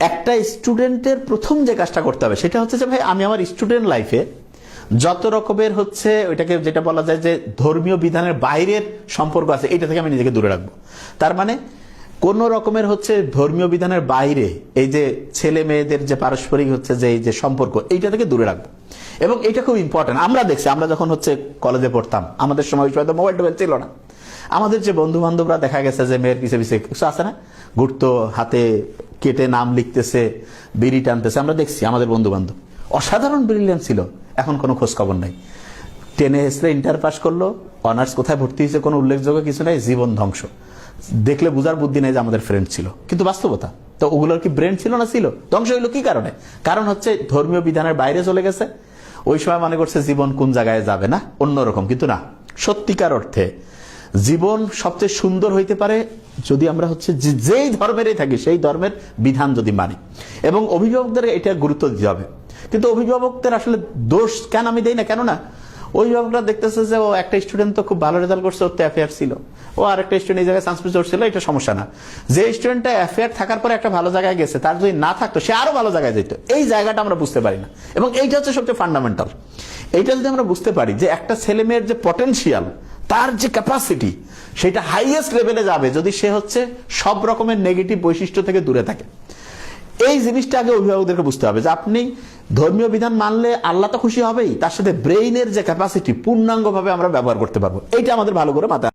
একটা স্টুডেন্টের প্রথম যে কাজটা করতে হবে, সেটা হচ্ছে যে, ভাই, আমি আমার স্টুডেন্ট লাইফে যত রকমের হচ্ছে, ওইটাকে যেটা বলা যায় যে, ধর্মীয় বিধানের বাইরের সম্পর্ক আছে, এটা থেকে আমি নিজেকে দূরে রাখব। তার মানে কোন রকমের হচ্ছে ধর্মীয় বিধানের বাইরে এই যে ছেলে মেয়েদের যে পারস্পরিক হচ্ছে যে, এই যে সম্পর্ক, এইটা থেকে দূরে রাখব। এবং এটা খুব ইম্পর্টেন্ট আমরা দেখছি, আমরা যখন হচ্ছে কলেজে পড়তাম, আমাদের সময় ওই সময় তো মোবাইল টোবাইল ছিল না। আমাদের যে বন্ধু বান্ধবরা দেখা গেছে যে, মেয়ের পিছে পিছে, কিছু আছে না? ঘুরতো হাতে কেটে নাম লিখতেছে, বিড়ি টানতেছে, আমরা দেখছি আমাদের বন্ধু বান্ধব অসাধারণ ব্রিলিয়ান ছিল, এখন কোনো খোঁজ খবর নাই। টেনে হেসলে ইন্টার পাস করল অনার্স কোথায় ভর্তি হয়েছে কোনো উল্লেখযোগ্য কিছু নাই, জীবন ধ্বংস। দেখলে বুঝার বুদ্ধি নেই যে আমাদের ফ্রেন্ড ছিল। কিন্তু বাস্তবতা, তো ওগুলোর কি ব্রেন ছিল না ছিল? ধ্বংস হইল কি কারণে? কারণ হচ্ছে ধর্মীয় বিধানের বাইরে চলে গেছে। ওই সময় মনে করছে জীবন কোন জায়গায় যাবে না? অন্যরকম, কিন্তু না। সত্যিকার অর্থে জীবন সবচেয়ে সুন্দর হইতে পারে যদি আমরা হচ্ছে যেই ধর্মেরই থাকি, সেই ধর্মের বিধান যদি মানি। এবং অভিভাবকদের এটা গুরুত্ব দিতে হবে। কিন্তু অভিভাবকদের আসলে দোষ কেন আমি দেই না কেন না অভিভাবকরা দেখতেছে যে, ও, একটা স্টুডেন্ট তো খুব ভালো রেজাল্ট করছে, ওর তো অ্যাফেয়ার ছিল। ও আর একটা স্টুডেন্ট এই জায়গায় চান্স পেয়েছে ছিল এটা সমস্যা না। যে স্টুডেন্টটা অ্যাফেয়ার থাকার পরে একটা ভালো জায়গায় গেছে, তার যদি না থাকতো, সে আরও ভালো জায়গায় যেত এই জায়গাটা আমরা বুঝতে পারি না। এবং এইটা হচ্ছে সবচেয়ে ফান্ডামেন্টাল এইটা যদি আমরা বুঝতে পারি যে, একটা ছেলে মেয়ের যে পটেনশিয়াল তার যে ক্যাপাসিটি সেটা হাইয়েস্ট লেভেলে যাবে যদি সে হচ্ছে সব রকমের নেগেটিভ বৈশিষ্ট্য থেকে দূরে থাকে। এই জিনিসটা আগে অভিভাবকদেরকে বুঝতে হবে যে আপনি ধর্মীয় বিধান মানলে আল্লাহ তো খুশি হবেই, তার সাথে ব্রেইনের যে ক্যাপাসিটি পূর্ণাঙ্গভাবে আমরা ব্যবহার করতে পারব। এটা আমাদের ভালো করে মাথায়